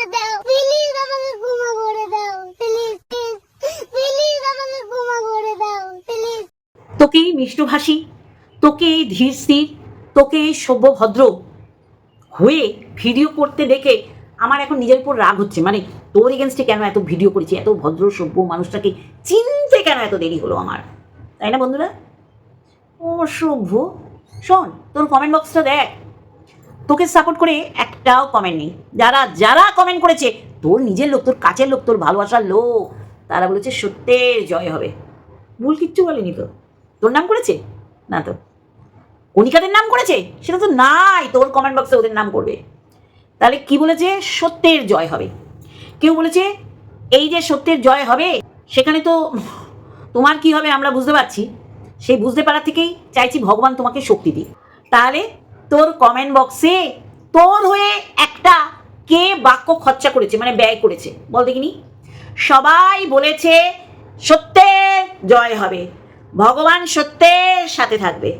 করে দাও। প্লিজ আমাকে ক্ষমা করে দাও। প্লিজ প্লিজ আমাকে ক্ষমা করে দাও। প্লিজ তোকে মিষ্টভাষী তোকে ধীর স্থির, তোকে এই সভ্য ভদ্র হয়ে ভিডিও করতে দেখে আমার এখন নিজের উপর রাগ হচ্ছে। মানে তোর এগেনস্টে কেন এত ভিডিও করেছি? এত ভদ্র, সভ্য মানুষটাকে চিনতে কেন এত দেরি হলো আমার? তাই না বন্ধুরা? অসভ্য শোন, তোর কমেন্ট বক্সটা দেখ। তোকে সাপোর্ট করে একটাও কমেন্ট নেই। যারা যারা কমেন্ট করেছে, তোর নিজের লোক, তোর কাছের লোক, তোর ভালোবাসার লোক, তারা বলেছে সত্যের জয় হবে। ভুল কিচ্ছু বলেনি তো। তোর নাম করেছে? না তো। কণিকাদের নাম করেছে? সেটা তো নাই, তোর কমেন্ট বক্সে ওদের নাম করবে। তাহলে কি বলেছে? সত্যের জয় হবে। কেউ বলেছে, এই যে সত্যের জয় হবে, সেখানে তো তোমার কি হবে আমরা বুঝতে পারছি। সেই বুঝতে পারা থেকেই চাইছি ভগবান তোমাকে শক্তি দিক। তাহলে তোর কমেন্ট বক্সে তোর হয়ে একটা কে বাক্য খরচা করেছে মানে ব্যয় করেছে। বল দেখিনি? সবাই বলেছে সত্যের জয় হবে। ভগবান সত্যের সাথে থাকবে।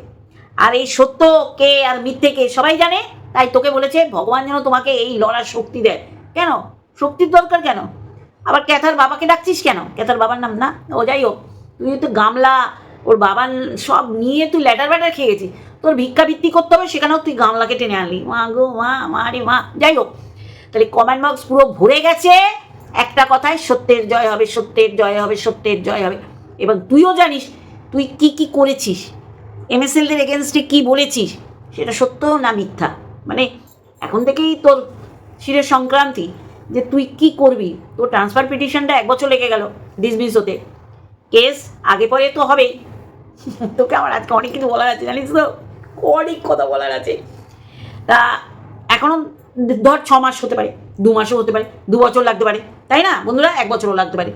আর এই সত্য কে আর মিথ্যে কে সবাই জানে, তাই তোকে বলেছে, ভগবান যেন তোমাকে এই লড়ার শক্তি দেয়। কেন? শক্তির দরকার কেন? আবার ক্যাথার বাবাকে ডাকছিস কেন? ক্যাথার বাবার নাম না? ও যাই হোক, তুই তো গামলা, ওর বাবার সব নিয়ে তুই ল্যাটার ব্যাটার খেয়ে গেছিস। তোর ভিক্ষাবৃত্তি করতে হবে, সেখানেও তুই গামলাকে টেনে আনলি। মা গো, মা মা রে, মা। যাই হোক, তাহলে কমেন্ট বক্স পুরো ভরে গেছে। একটা কথায় সত্যের জয় হবে, সত্যের জয় হবে, সত্যের জয় হবে। এবং তুইও জানিস, তুই কি কি করেছিস? এমএসএলদের এগেনস্টে কি বলেছিস? সেটা সত্য না মিথ্যা? মানে এখন থেকেই তোর শিরের সংক্রান্তি, যে তুই কি করবি? তোর ট্রান্সফার পিটিশনটা এক বছর লেগে গেল ডিসমিস হতে। কেস আগে পরে তো হবেই। তোকে আমার আজকে অনেক কিছু বলা আছে, জানিস তো? অনেক কথা বলার আছে। তা এখনও ধর ছ মাস হতে পারে, দু মাসও হতে পারে, দু বছর লাগতে পারে, তাই না বন্ধুরা? এক বছরও লাগতে পারে।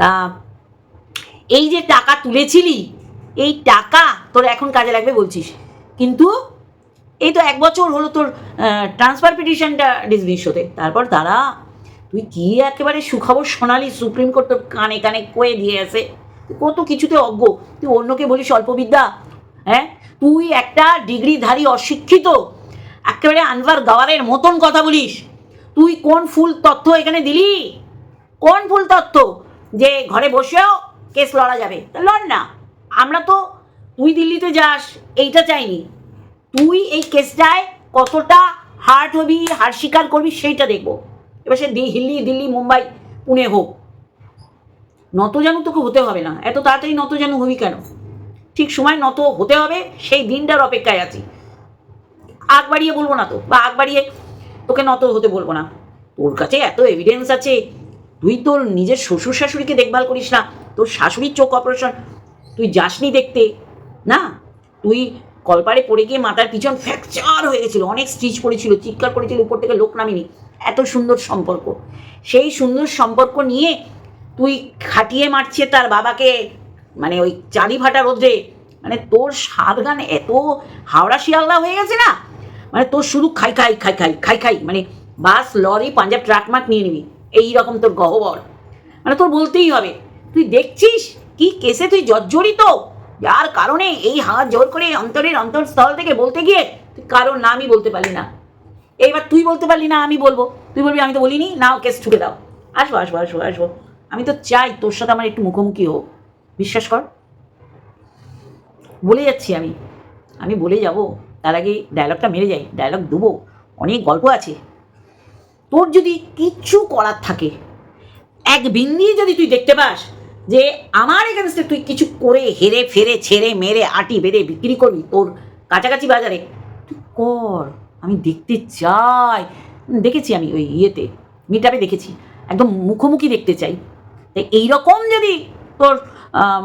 তা এই যে টাকা তুলেছিলি, এই টাকা তোর এখন কাজে লাগবে বলছিস। কিন্তু এই তো এক বছর হলো তোর ট্রান্সফার পিটিশনটা ডিসমিস হতে। তারপর তারা তুই কি একেবারে সুখবর শোনালি সুপ্রিম কোর্ট তোর কানে কানে কয়ে দিয়ে আসে কত কিছুতে অজ্ঞ। তুই অন্যকে বলিস অল্পবিদ্যা হ্যাঁ? তুই একটা ডিগ্রিধারী অশিক্ষিত, একেবারে আনভার গাওয়ারের মতন কথা বলিস। তুই কোন ফুল তথ্য এখানে দিলি? কোন ফুল তথ্য যে ঘরে বসেও কেস লড়া যাবে। লড় না। আমরা তো তুই দিল্লিতে যাস, এইটা চাইনি। তুই এই কেসটায় কতটা হার্ট হবি, হার স্বীকার করবি, সেইটা দেখব। এবার সে দিল্লি দিল্লি, মুম্বাই, পুনে হোক। নত যেন তোকে হতে হবে না। এত তাড়াতাড়ি নত যেন হবি কেন? ঠিক সময় নত হতে হবে, সেই দিনটার অপেক্ষায় আছি। আগ বাড়িয়ে বলব না তো, বা আগ বাড়িয়ে তোকে নত হতে বলব না। তোর কাছে এত এভিডেন্স আছে, তুই তোর নিজের শ্বশুর শাশুড়িকে দেখভাল করিস না, তোর শাশুড়ির চোখ অপারেশন তুই যাসনি দেখতে, না? তুই কলপারে পড়ে গিয়ে মাথার পিছন ফ্র্যাকচার হয়ে গেছিল, অনেক স্টিচ পড়েছিল, চিৎকার করেছিল, উপর থেকে লোক নামিনি, এত সুন্দর সম্পর্ক। সেই সুন্দর সম্পর্ক নিয়ে তুই খাটিয়ে মারছে তার বাবাকে মানে ওই চালি ফাটা রোদ্রে মানে তোর সাত গান এত হাওড়া শিয়ালদা হয়ে গেছে না? মানে তোর শুধু খাই খাই খাই খাই খাই খাই মানে বাস, লরি, পাঞ্জাব ট্রাক মাক নিয়ে নিবি এই রকম তোর গহবর। মানে তোর বলতেই হবে, তুই দেখছিস কি কেসে তুই জর্জরিত? যার কারণে এই হাত জোর করে অন্তরের অন্তরস্থল থেকে বলতে গিয়ে তুই কারোর নামই বলতে পারলি না। এইবার তুই বলতে পারলি না, আমি বলব। তুই বলবি, আমি তো বলিনি, নাও কেস ঠুকে দাও। আসব আসব আসব আসব। আমি তো চাই তোর সাথে আমার একটু মুখোমুখি হোক। বিশ্বাস কর। বলে যাচ্ছি আমি। আমি বলে যাব, তার আগে ডায়লগটা মেরে যাই। ডায়লগ দেবো। অনেক গল্প আছে। তোর যদি কিচ্ছু করার থাকে, এক বিন্দি যদি তুই দেখতে পাস যে আমার এগেনস্টে তুই কিছু করে হেরে ফেরে ছেড়ে মেরে আটি বেড়ে বিক্রি করবি তোর কাছাকাছি বাজারে, তুই কর। আমি দেখতে চাই। দেখেছি আমি ওই ইয়েতে মিটাপে দেখেছি। একদম মুখোমুখি দেখতে চাই। তাই এইরকম যদি তোর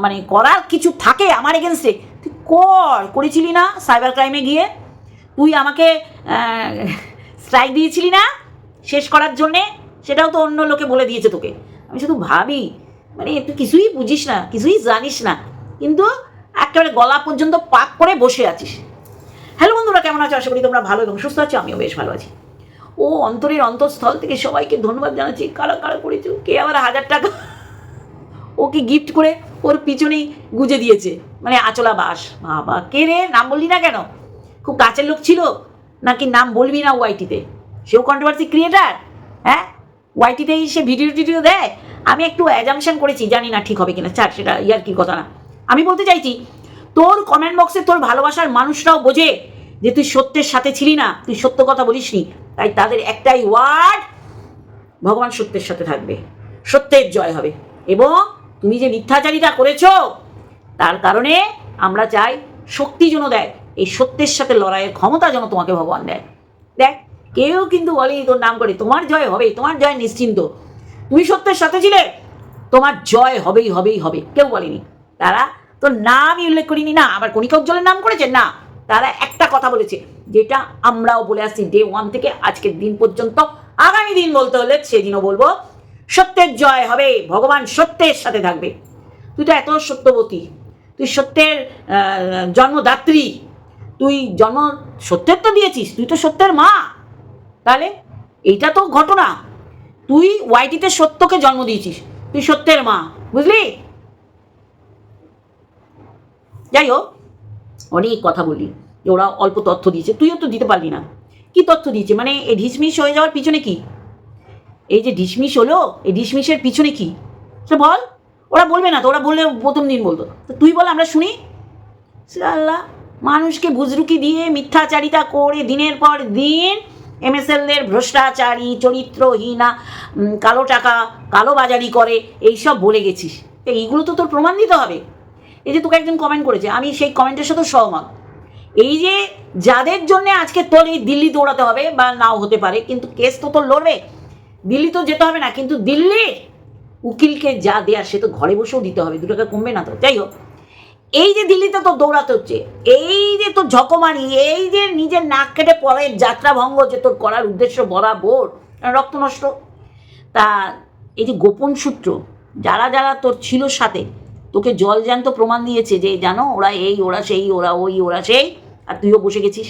মানে করার কিছু থাকে আমার এগেনস্টে তুই কর, করেছিলি না সাইবার ক্রাইমে গিয়ে? তুই আমাকে স্ট্রাইক দিয়েছিলি না শেষ করার জন্যে? সেটাও তো অন্য লোকে বলে দিয়েছে তোকে। আমি শুধু ভাবি মানে তুই কিছুই বুঝিস না, কিছুই জানিস না। কিন্তু একেবারে গলা পর্যন্ত পাক করে বসে আছিস। হ্যালো বন্ধুরা, কেমন আছো? আশা করি তোমরা ভালো এবং সুস্থ আছো, আমিও বেশ ভালো আছি। ও, অন্তরের অন্তঃস্থল থেকে সবাইকে ধন্যবাদ জানাচ্ছি। কারা কারা করেছ? কে আবার হাজার টাকা? ওকে গিফট করে ওর পিছনেই গুজে দিয়েছে। মানে আচলা বাস। বাবা, কে রে? নাম বললি না কেন? খুব কাছের লোক ছিল? নাকি নাম বলবি না ওয়াইটিতে? সেও কন্ট্রোভার্সি ক্রিয়েটার হ্যাঁ? ওয়াইটিতেই সে ভিডিও টিডিও দেয়? আমি একটু অ্যাজামশন করেছি, জানি না ঠিক হবে কিনা। চার সেটা ইয়ার কি কথা না। আমি বলতে চাইছি, তোর কমেন্ট বক্সে তোর ভালোবাসার মানুষরাও বোঝে যে তুই সত্যের সাথে ছিলি না, তুই সত্য কথা বলিসনি। তাই তাদের একটাই ওয়ার্ড ভগবান সত্যের সাথে থাকবে। সত্যের জয় হবে। এবং তুমি যে মিথ্যাচারিতা করেছ, তার কারণে আমরা চাই শক্তি যেন দেয়, এই সত্যের সাথে লড়াইয়ের ক্ষমতা যেন তোমাকে ভগবান দেয়। দেখ, কেউ কিন্তু বলেনি তোর নাম করে, তোমার জয় হবে তোমার জয় নিশ্চিন্ত। তুমি সত্যের সাথে ছিলে, তোমার জয় হবেই হবেই, হবে। কেউ বলেনি। তারা তোর নামই উল্লেখ করিনি, না, আবার কণিকা উজ্জ্বলের নাম করেছে? না, তারা একটা কথা বলেছে, যেটা আমরাও বলে আসছি ডে ওয়ান থেকে আজকের দিন পর্যন্ত, আগামী দিন বলতে হলে সেদিনও বলব সত্যের জয় হবে, ভগবান সত্যের সাথে থাকবে। তুই তো এত সত্যবতী, তুই সত্যের জন্মদাত্রী, তুই জন্ম সত্যের তো দিয়েছিস, তুই তো সত্যের মা। তাহলে এইটা তো ঘটনা। তুই ওয়াইটিতে সত্যকে জন্ম দিয়েছিস, তুই সত্যের মা, বুঝলি? যাই হোক, অনেক কথা বলি ওরা অল্প তথ্য দিয়েছে, তুইও তো দিতে পারলি না। কি তথ্য দিয়েছে? মানে এই ঢিসমিস হয়ে যাওয়ার পিছনে কি? এই যে ডিসমিস হলো, এই ডিসমিসের পিছনে কি? সে বল। ওরা বলবে না তো, ওরা বললে প্রথম দিন বলতো। তো তুই বল, আমরা শুনি। আল্লাহ মানুষকে বুজরুকি দিয়ে মিথ্যাচারিতা করে দিনের পর দিন এমএসএলদের ভ্রষ্টাচারী, চরিত্রহীনা কালো টাকা, কালো বাজারি করে এইসব বলে গেছিস। তো এইগুলো তো তোর প্রমাণ দিতে হবে। এই যে তোকে একজন কমেন্ট করেছে, আমি সেই কমেন্টের সাথে সহমত। এই যে যাদের জন্য আজকে তোর এই দিল্লি দৌড়াতে হবে, বা নাও হতে পারে, কিন্তু কেস তো তোর লড়বে দিল্লি তো যেতে হবে না, কিন্তু দিল্লির উকিলকে যা দেয়ার সে তো ঘরে বসেও দিতে হবে দু টাকা কমবে না তো, যাই হোক। এই যে দিল্লিতে তো দৌড়াতে হচ্ছে, এই যে তোর ঝকমারি, এই যে নিজের নাক কেটে পরের যাত্রা ভঙ্গ যে তোর করার উদ্দেশ্য বরাবর রক্ত নষ্ট। তা এই যে গোপন সূত্র, যারা যারা তোর ছিল সাথে, তোকে জল জ্যান্ত প্রমাণ দিয়েছে যে, জানো, ওরা এই, ওরা সেই, ওরা ওই, ওরা সেই, আর তুইও বসে গেছিস।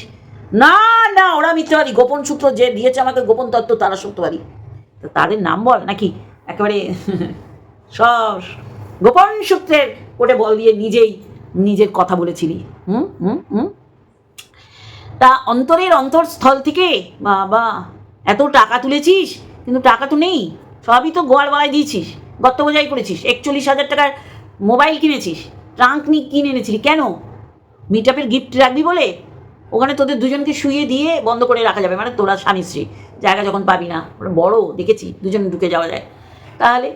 না না, ওরা মিথ্যাবাদী। গোপন সূত্র যে দিয়েছে আমাকে গোপন তত্ত্ব, তারা সত্যবাদী। তো তাদের নাম বল নাকি? একেবারে সব গোপন সূত্রের কোটে বল দিয়ে নিজেই নিজের কথা বলেছিলি। হুম হুম হুম। তা অন্তরের অন্তরস্থল থেকে, বাবা, এত টাকা তুলেছিস? কিন্তু টাকা তো নেই। সবই তো গোয়াল বালায় দিয়েছিস। গত্ত বোঝাই করেছিস। একচল্লিশ হাজার টাকার মোবাইল কিনেছিস। ট্রাঙ্ক নি কিনে এনেছিলি। কেন? মিট আপের গিফট রাখবি বলে? ওখানে তোদের দুজনকে শুয়ে দিয়ে বন্ধ করে রাখা যাবে মানে তোরা স্বামী স্ত্রী। জায়গা যখন পাবি না বড়, দেখেছি, দুজন ঢুকে যাওয়া যায়। তাহলে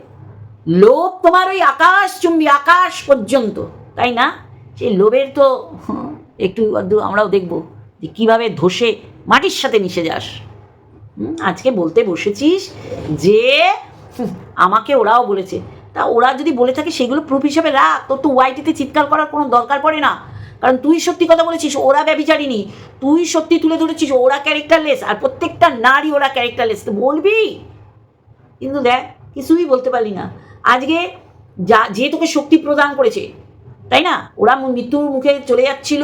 লোভ তোমার ওই আকাশ চুম্বি, আকাশ পর্যন্ত, তাই না? সেই লোভের তো একটু আমরাও দেখব যে কীভাবে ধসে মাটির সাথে মিশে যাস। আজকে বলতে বসেছিস যে, আমাকে ওরাও বলেছে। তা ওরা যদি বলে থাকে, সেগুলো প্রুফ হিসাবে রাখ। তোর তো ওয়াইটিতে চিৎকার করার কোনো দরকার পড়ে না। কারণ তুই সত্যি কথা বলেছিস, ওরা ব্যবিচারিনি তুই সত্যি তুলে ধরেছিস, ওরা ক্যারেক্টারলেস আর প্রত্যেকটা নারী ওরা ক্যারেক্টারলেস তো বলবি? কিন্তু দেখ, কিছুই বলতে পারলি না। আজকে যা, যে তোকে শক্তি প্রদান করেছে, তাই না? ওরা মৃত্যুর মুখে চলে যাচ্ছিল,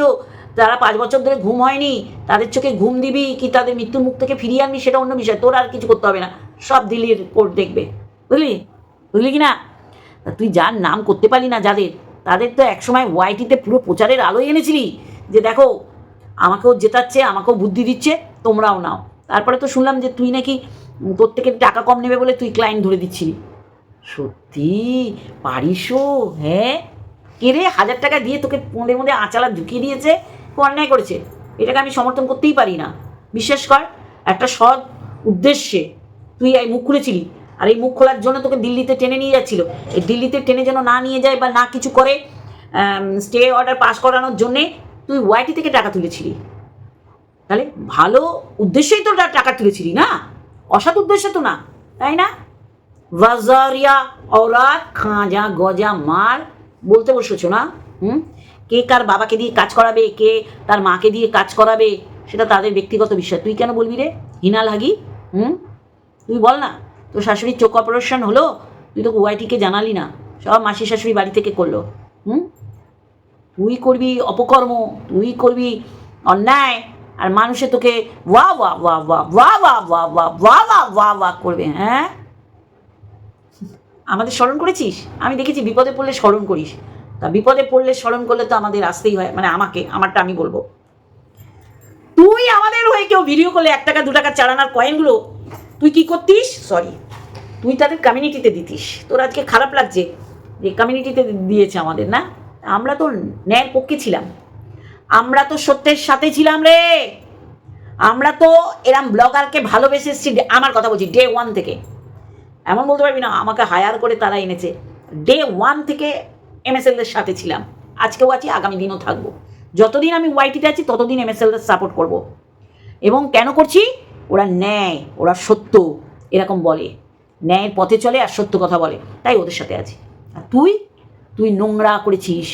তারা পাঁচ বছর ধরে ঘুম হয়নি, তাদের চোখে ঘুম দিবি কি তাদের মৃত্যুর মুখ থেকে ফিরিয়ে আনবি সেটা অন্য বিষয়, তোর আর কিছু করতে হবে না। সব দিল্লির কোর্ট দেখবে। বুঝলি? বুঝলি কি না তুই যার নাম করতে পারলি না যাদের তাদের তো একসময় ওয়াইটিতে পুরো প্রচারের আলোয় এনেছিলি যে দেখো, আমাকেও জেতাচ্ছে, আমাকেও বুদ্ধি দিচ্ছে, তোমরাও নাও। তারপরে তো শুনলাম যে তুই নাকি তোর থেকে টাকা কম নেবে বলে তুই ক্লায়েন্ট ধরে দিচ্ছিলি। সত্যি? পারিসও হ্যাঁ? কে রে? হাজার টাকা দিয়ে তোকে মধ্যে মধ্যে আঁচালা ঢুকিয়ে দিয়েছে অন্যায় করেছে। এটাকে আমি সমর্থন করতেই পারি না। বিশ্বাস কর, একটা সৎ উদ্দেশ্যে তুই এই মুখ খুলেছিলি আর এই মুখ খোলার জন্য তোকে দিল্লিতে টেনে নিয়ে যাচ্ছিল। এই দিল্লিতে টেনে যেন না নিয়ে যায় বা না কিছু করে স্টে অর্ডার পাস করানোর জন্যে তুই ওয়াইটি থেকে টাকা তুলেছিলি। তাহলে ভালো উদ্দেশ্যেই তো টাকা তুলেছিলি না? অসৎ উদ্দেশ্য তো না, তাই না? বাজারিয়া ওরাত খাঁজা গজা মার বলতে বসেছো না? হুম? কে কার বাবাকে দিয়ে কাজ করাবে, কে তার মাকে দিয়ে কাজ করাবে, সেটা তাদের ব্যক্তিগত বিষয়। তুই কেন বলবি রে? হিনাল হাগি হুম? তুই বল না। তোর শাশুড়ির চোখ অপারেশন হলো তুই তো ওয়াইটিকে জানালি না সব মাসি শাশুড়ি বাড়ি থেকে করল হুম তুই করবি অপকর্ম তুই করবি অন্যায় আর মানুষে তোকে ওয়া ওয়া ওয়া ওয়া ওয়া ওয়া ওয়া ওয়া ওয়া ওয়া ওয়া ওয়া করবে হ্যাঁ আমাদের স্মরণ করেছিস আমি দেখেছি বিপদে পড়লে স্মরণ করিস তা বিপদে পড়লে স্মরণ করলে তো আমাদের আসতেই হয় মানে আমাকে আমারটা আমি বলব তুই আমাদের হয়ে কেউ ভিডিও করলে এক টাকা দু টাকা চালানার কয়েনগুলো তুই কি করতিস সরি তুই তাদের কমিউনিটিতে দিতিস। তোর আজকে খারাপ লাগছে যে কমিউনিটিতে দিয়েছে আমাদের, না? আমরা তো ন্যায়ের পক্ষে ছিলাম। আমরা তো সত্যের সাথে ছিলাম রে। আমরা তো এরম ব্লগারকে ভালোবেসে এসেছি আমার কথা বলছি ডে ওয়ান থেকে। এমন বলতে পারবি না, আমাকে হায়ার করে তারা এনেছে। ডে ওয়ান থেকে এমএসএলদের সাথে ছিলাম। আজকেও আছি, আগামী দিনও থাকব। যতদিন আমি ওয়াইটিতে আছি, ততদিন এমএসএলদের সাপোর্ট করব। এবং কেন করছি? ওরা ন্যায়, ওরা সত্য, এরকম বলে। ন্যায়ের পথে চলে আর সত্য কথা বলে। তাই ওদের সাথে আছি। আর তুই? তুই নোংরা করেছিস।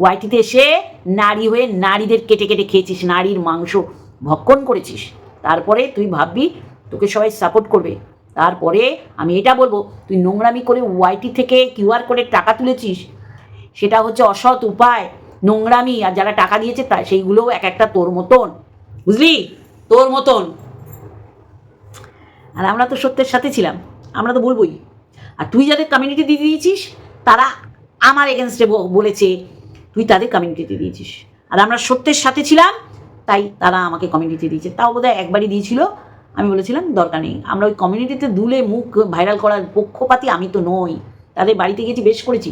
ওয়াইটিতে এসে নারী হয়ে নারীদের কেটে কেটে খেয়েছিস, নারীর মাংস ভক্ষণ করেছিস। তারপরে তুই ভাববি তোকে সবাই সাপোর্ট করবে। তারপরে আমি এটা বলব, তুই নোংরামি করে ওয়াইটি থেকে কিউআর করে টাকা তুলেছিস, সেটা হচ্ছে অসৎ উপায়, নোংরামি। আর যারা টাকা দিয়েছে তা সেইগুলোও এক একটা তোর মতন। বুঝলি? তোর মতন। আর আমরা তো সত্যের সাথে ছিলাম। আমরা তো বলবোই। আর তুই যাদের কমিউনিটি দিয়ে দিয়েছিস, তারা আমার এগেনস্টে বলেছে, তুই তাদের কমিউনিটিতে দিয়েছিস। আর আমরা সত্যের সাথে ছিলাম, তাই তারা আমাকে কমিউনিটি দিয়েছে। তাও বোধহয় একবারই দিয়েছিল। আমি বলেছিলাম, দরকার নেই। আমরা ওই কমিউনিটিতে দুলে মুখ ভাইরাল করার পক্ষপাতি আমি তো নই। তাদের বাড়িতে গেছি বেশ করেছি।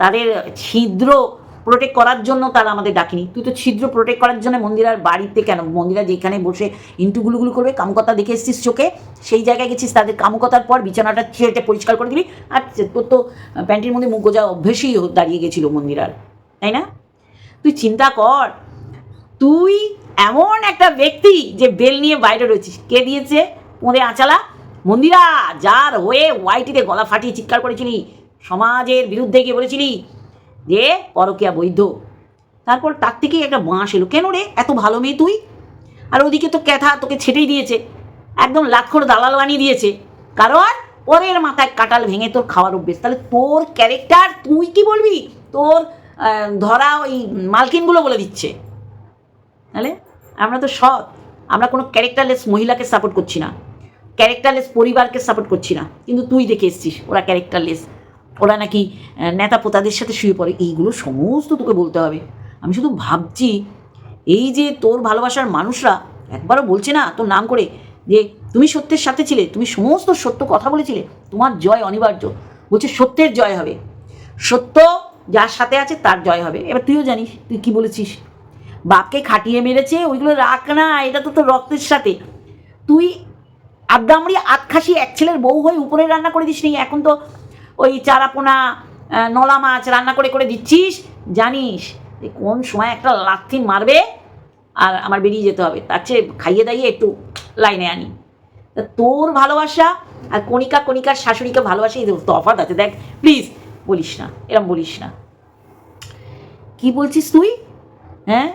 তাদের ছিদ্র প্রোটেক্ট করার জন্য তারা আমাদের ডাকিনি। তুই তো ছিদ্র প্রোটেক্ট করার জন্য মন্দিরার বাড়িতে কেন? মন্দিরা যেখানে বসে ইন্টুগুলুগুলো করবে কামকতা দেখে এসেছিস চোখে, সেই জায়গায় গেছিস, তাদের কামকতার পর বিছানাটা ছেড়ে পরিষ্কার করে দিবি আর তোর তো প্যান্টের মধ্যে মুখ গোজা অভ্যেসই দাঁড়িয়ে গেছিল মন্দিরার তাই না? তুই চিন্তা কর, তুই এমন একটা ব্যক্তি যে বেল নিয়ে বাইরে রয়েছিস। কে দিয়েছে? মোদে আঁচালা। মন্দিরা, যার হয়ে ওয়াইটিতে গলা ফাটিয়ে চিৎকার করেছিলি, সমাজের বিরুদ্ধে গিয়ে বলেছিলি যে পরকিয়া বৈধ। তারপর তার থেকেই একটা বাঁশ এলো। কেন রে? এত ভালো মেয়ে তুই? আর ওদিকে তো ক্যাথা তোকে ছেটেই দিয়েছে। একদম লাক্ষর দালাল বানিয়ে দিয়েছে। কারণ পরের মাথায় কাটাল ভেঙে তোর খাওয়ার অভ্যেস। তাহলে তোর ক্যারেক্টার তুই কি বলবি? তোর ধরা ওই মালকিনগুলো বলে দিচ্ছে। তাহলে আমরা তো সৎ। আমরা কোনো ক্যারেক্টারলেস মহিলাকে সাপোর্ট করছি না। ক্যারেক্টারলেস পরিবারকে সাপোর্ট করছি না। কিন্তু তুই দেখে এসছিস ওরা ক্যারেক্টারলেস। ওরা নাকি নেতা পোতাদের সাথে শুয়ে পড়ে। এইগুলো সমস্ত তোকে বলতে হবে। আমি শুধু ভাবছি, এই যে তোর ভালোবাসার মানুষরা, একবারও বলছে না তোর নাম করে, যে তুমি সত্যের সাথে ছিলে, তুমি সমস্ত সত্য কথা বলেছিলে, তোমার জয় অনিবার্য। বলছে, সত্যের জয় হবে। সত্য যার সাথে আছে, তার জয় হবে। এবার তুইও জানিস, তুই কি বলেছিস? বাপকে খাটিয়ে মেরেছে, ওইগুলো রাখ না, এটা তো তোর রক্তের সাথে। তুই আদ্দামড়ি আতখাসি এক ছেলের বউ হয়ে উপরে রান্না করে দিস নি এখন তো ওই চারাপোনা নলা মাছ রান্না করে করে দিচ্ছিস, জানিস যে কোন সময় একটা লাথি মারবে আর আমার বেরিয়ে যেতে হবে। তার চেয়ে খাইয়ে দাইয়ে একটু লাইনে আনি। তা তোর ভালোবাসা আর কণিকা কণিকার শাশুড়িকে ভালোবাসা, এই তফাৎ আছে, দেখ প্লিজ বলিস না, এরম বলিস না। কি বলছিস তুই? হ্যাঁ?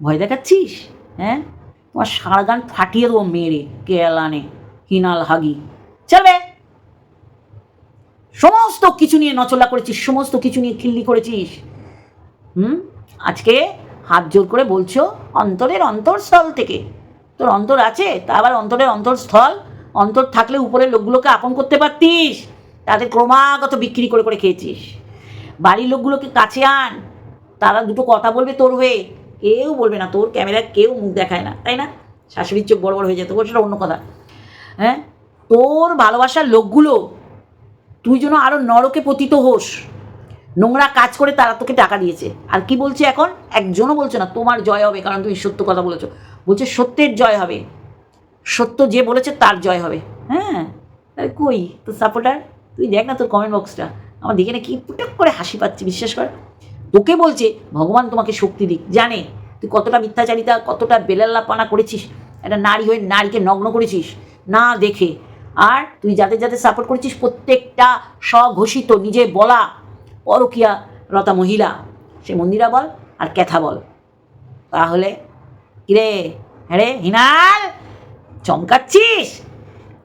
ভয় দেখাচ্ছিস? হ্যাঁ? তোমার সারা গান ফাটিয়ে দেবো মেরে কেলানে হিনাল হাগি। চলবে। সমস্ত কিছু নিয়ে নচলা করেছিস, সমস্ত কিছু নিয়ে খিল্লি করেছিস। হুম? আজকে হাত জোর করে বলছো অন্তরের অন্তরস্থল থেকে। তোর অন্তর আছে, তা আবার অন্তরের অন্তরস্থল অন্তর থাকলে উপরের লোকগুলোকে আপন করতে পারতিস। তাদের ক্রমাগত বিক্রি করে করে খেয়েছিস। বাড়ির লোকগুলোকে কাছে আন, তারা দুটো কথা বলবে তোর হয়ে। কেউ বলবে না, তোর ক্যামেরা কেউ মুখ দেখায় না, তাই না? শাশুড়ির চোখ বড় বড় হয়ে যেত, সেটা অন্য কথা। হ্যাঁ? তোর ভালোবাসার লোকগুলো তুই যেন আরও নরকে পতিত হোস। নোংরা কাজ করে তারা তোকে টাকা দিয়েছে। আর কি বলছে এখন? একজনও বলছে না, তোমার জয় হবে, কারণ তুমি সত্য কথা বলেছ। বলছে সত্যের জয় হবে। সত্য যে বলেছে তার জয় হবে। হ্যাঁ? আরে কই? তোর সাপোর্টার তুই দেখ না তোর কমেন্ট বক্সটা আমার দেখে না কি পুটক করে হাসি পাচ্ছে, বিশ্বাস কর। তোকে বলছে, ভগবান তোমাকে শক্তি দিক। জানে, তুই কতটা মিথ্যাচারিতা, কতটা বেলাল্লাপানা করেছিস, একটা নারী হয়ে নারীকে নগ্ন করেছিস। না দেখে আর তুই যাদের যাদের সাপোর্ট করেছিস, প্রত্যেকটা স্বঘোষিত, নিজে বলা পরকিয়া রতা মহিলা। সে মন্দিরা বল আর ক্যাথা বল। তাহলে কিরে হ্যাঁ হিনাল, চমকাচ্ছিস?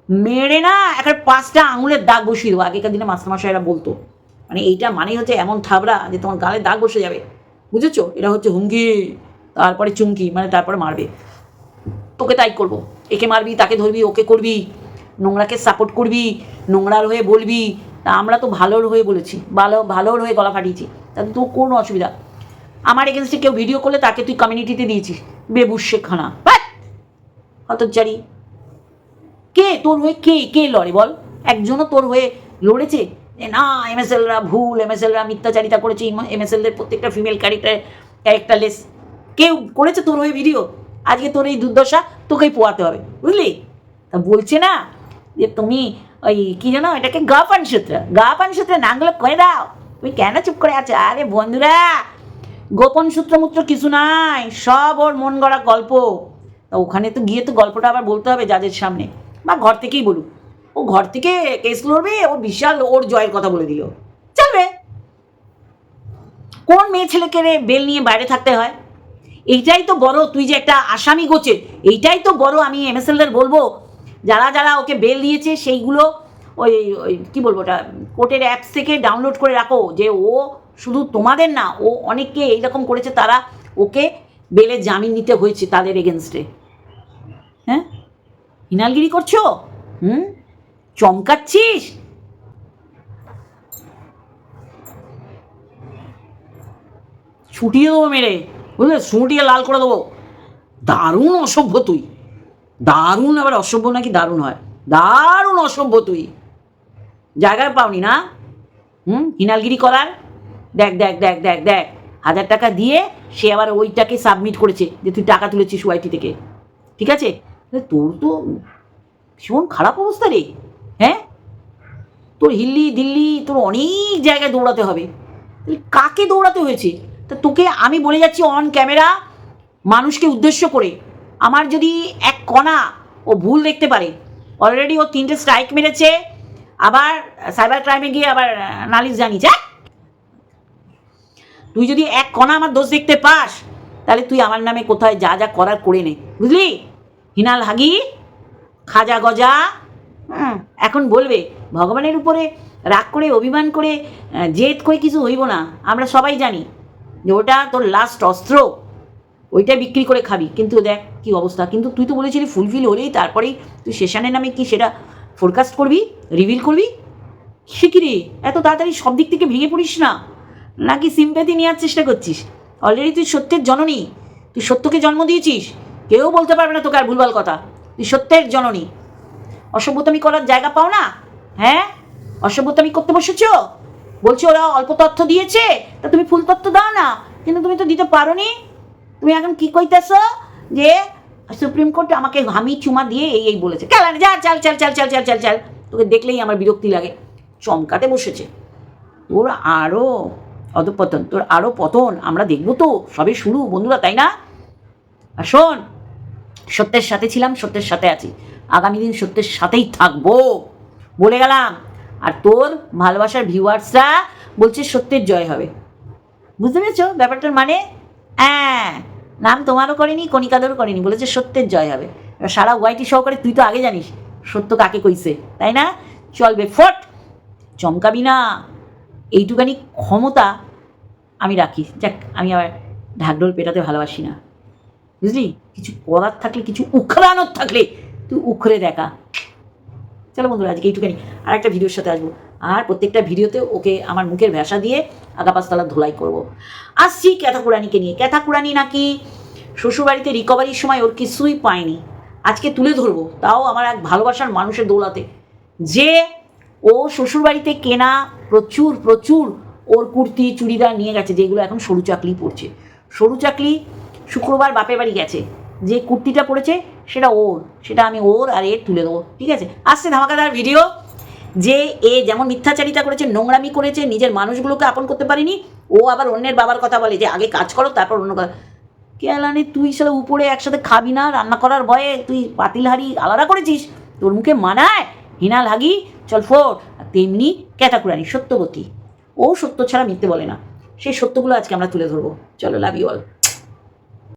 মেরে না একটা পাঁচটা আঙুলের দাগ বসিয়ে দেবো। আগেকার দিনে মাস্টারমশাইরা বলতো। মানে এইটা মানেই হচ্ছে এমন থাবড়া যে তোমার গালে দাগ বসে যাবে। বুঝেছ? এটা হচ্ছে হুমকি, তারপরে চুমকি মানে তারপরে মারবে। তোকে তাই করব। একে মারবি, তাকে ধরবি, ওকে করবি। নোংরাকে সাপোর্ট করবি নোংরার হয়ে বলবি আমরা তো ভালোর হয়ে বলেছি, ভালো, ভালোর হয়ে গলা ফাটিয়েছি তাতে তো কোনো অসুবিধা। আমার এগেনস্টে কেউ ভিডিও করলে তাকে তুই কমিউনিটিতে দিয়েছিস, বেবুসে খানা হতচারি কে তোর হয়ে, কে কে লড়ে বল? একজনও তোর হয়ে লড়েছে? না এমএসএলরা ভুল এমএসএলরা মিথ্যাচারিতা করেছে এমএসএলদের প্রত্যেকটা ফিমেল ক্যারেক্টার ক্যারেক্টারলেস কেউ করেছে তোর হয়ে ভিডিও আজকে তোর এই দুর্দশা তোকেই পোয়াতে হবে, বুঝলি? তা বলছে না। যে তুমি ওই কি জানো এটাকে গা পান সূত্র গা পান সূত্র নামগুলো করে দাও। তুমি কেন চুপ করে আছো? আরে বন্ধুরা, গোপন সূত্র মূত্র কিছু নাই, সব ওর মন গড়া গল্প। ওখানে তো গিয়ে তো গল্পটা আবার বলতে হবে যাদের সামনে, বা ঘর থেকেই বলুক। ও ঘর থেকে কেস লড়বে, ও বিশাল ওর জয়ের কথা বলে দিল। চলবে। কোন মেয়ে ছেলেকে রে বেল নিয়ে বাইরে থাকতে হয়? এইটাই তো বড়, তুই যে একটা আসামি গোছে এইটাই তো বড় আমি এমএসএলদের বলব। যারা যারা ওকে বেল দিয়েছে, সেইগুলো ওই ওই কী বলব ওটা, কোর্টের অ্যাপস থেকে ডাউনলোড করে রাখো যে ও শুধু তোমাদের না, ও অনেককে এইরকম করেছে, তারা ওকে বেলে জামিন নিতে হয়েছে তাদের এগেনস্টে হ্যাঁ? হিনালগিরি করছ? হুম? চমকাচ্ছিস? ছুটিয়ে দেবো মেরে, বুঝলে? ছুটিয়ে লাল করে দেবো। দারুণ অসভ্য তুই। দারুণ আবার অসভ্য নাকি দারুণ হয়? দারুণ অসভ্য তুই। জায়গায় পাওনি না? হুম? হিনালগিরি করার? দেখ দেখ দেখ দেখ দেখ। হাজার টাকা দিয়ে সে আবার ওইটাকে সাবমিট করেছে যে তুই টাকা তুলেছিস ওয়াইটি থেকে। ঠিক আছে? তোর তো ভীষণ খারাপ অবস্থা রে। হ্যাঁ? তোর হিল্লি, দিল্লি, তোর অনেক জায়গায় দৌড়াতে হবে। কাকে দৌড়াতে হয়েছে? তা তোকে আমি বলে যাচ্ছি অন ক্যামেরা মানুষকে উদ্দেশ্য করে। আমার যদি এক কণা ও ভুল দেখতে পারে। অলরেডি ও তিনটে স্ট্রাইক মেরেছে। আবার সাইবার ক্রাইমে গিয়ে আবার নালিশ জানিয়েছে হ্যাঁ? তুই যদি এক কণা আমার দোষ দেখতে পাস, তাহলে তুই আমার নামে কোথায় যা যা করার করে নে। বুঝলি? হিনাল হাগি, খাজা গজা এখন বলবে, ভগবানের উপরে রাগ করে, অভিমান করে জেদ করে কিছু হইব না। আমরা সবাই জানি যে ওটা তোর লাস্ট অস্ত্র। ওইটা বিক্রি করে খাবি। কিন্তু দেখ কি অবস্থা। কিন্তু তুই তো বলেছিলি ফুলফিল হলেই তারপরেই তুই সেশনের নামে কি সেটা ফোরকাস্ট করবি রিভিল করবি? কি এত তাড়াতাড়ি সব দিক থেকে ভেঙে পড়িস না? নাকি সিম্প্যাথি নেওয়ার চেষ্টা করছিস? অলরেডি তুই সত্যের জননী। তুই সত্যকে জন্ম দিয়েছিস। কেউ বলতে পারবে না তোকে আর ভুলভাল কথা। তুই সত্যের জননী। অসভ্যতামি করার জায়গা পাও না? হ্যাঁ? অসভ্যতামি করতে বসেছ? বলছো ওরা অল্প তথ্য দিয়েছে, তা তুমি ফুল তথ্য দাও না। কিন্তু তুমি তো দিতে পারোনি। তুমি এখন কি কইতেছ? যে সুপ্রিম কোর্ট আমাকে হামি চুমা দিয়ে এই এই বলেছে। কেলানে যা, চাল চাল চাল চাল চাল চাল চাল। তোকে দেখলেই আমার বিরক্তি লাগে। চমকাতে বসেছে। ওর আরও অধপতন, তোর আরও পতন, আমরা দেখব তো, সবে শুরু, বন্ধুরা, তাই না? আর শোন, সত্যের সাথে ছিলাম, সত্যের সাথে আছি। আগামী দিন সত্যের সাথেই থাকব। বলে গেলাম। আর তোর ভালোবাসার ভিউয়ার্সরা বলছে সত্যের জয় হবে। বুঝতে পেরেছ? ব্যাপারটার মানে? হ্যাঁ। নাম তোমারও করেনি, কণিকাদেরও করেনি, বলেছে সত্যের জয় হবে। সারা ওয়াইটি সহকারে তুই তো আগে জানিস, সত্য কাকে কইছে, তাই না? চলবে ফট, চমকাবি না। এইটুকানি ক্ষমতা আমি রাখি, যাক, আমি আবার ঢাকঢোল পেটাতে ভালোবাসি না। বুঝলি? কিছু করার থাকলে, কিছু উখড়ানোর থাকলে, তুই উখড়ে দেখা। চলো বন্ধুরা, আজকে এইটুখানি আর একটা ভিডিওর সাথে আসব। আর প্রত্যেকটা ভিডিওতে ওকে আমার মুখের ভ্যাসা দিয়ে আগাপাশতলা ধোলাই করব। আসছি ক্যাথাকুরানিকে নিয়ে। ক্যাথাকুরানি নাকি শ্বশুরবাড়িতে রিকভারির সময় ওর কিছুই পায়নি। আজকে তুলে ধরবো, তাও আমার এক ভালোবাসার মানুষের দৌলাতে। যে ও শ্বশুরবাড়িতে কেনা প্রচুর প্রচুর ওর কুর্তি, চুড়িদার নিয়ে গেছে, যেগুলো এখন সরু চাকলি পড়ছে সরু চাকলি শুক্রবার বাপের বাড়ি গেছে। যে কুর্তিটা পড়েছে সেটা ওর, সেটা আমি ওর আর এর তুলে দেবো, ঠিক আছে? আসছে ধামাকাদার ভিডিও যে এ যেমন মিথ্যাচারিতা করেছে, নোংরামি করেছে, নিজের মানুষগুলোকে আপন করতে পারেনি, ও আবার অন্যের বাবার কথা বলে, যে আগে কাজ করো, তারপর অন্য কথা। কেলানি তুই সাথে উপরে একসাথে খাবি না, রান্না করার ভয়ে তুই পাতিল হাড়ি আলাদা করেছিস, তোর মুখে মানায়? হিনাল হাগি চল ফোর তেমনি ক্যাটাকুরানি সত্যবতী। ও সত্য ছাড়া মিথ্যে বলে না। সেই সত্যগুলো আজকে আমরা তুলে ধরবো। চলো লাভ ইউ অল